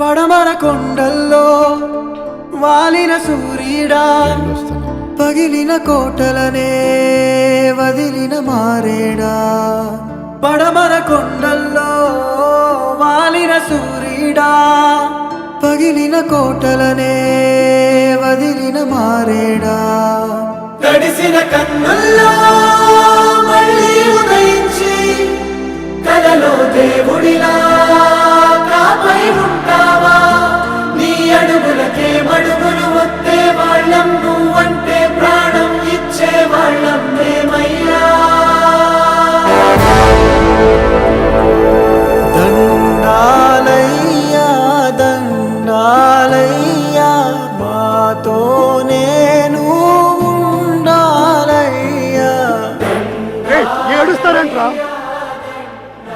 పడమర కొండల్లో వాలిన సూర్యుడా పగిలిన కోటలనే వదిలిన మారేడా. పడమర కొండల్లో వాలిన సూర్యుడా పగిలిన కోటలనే వదిలిన మారేడా. తడిసిన కన్నుల్లో మళ్ళీ ఉదయించి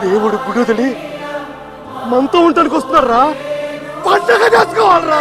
దేవుడు గుడి వదిలి మనతో ఉండడానికి వస్తున్నారా పండగ చేసుకోవాలరా.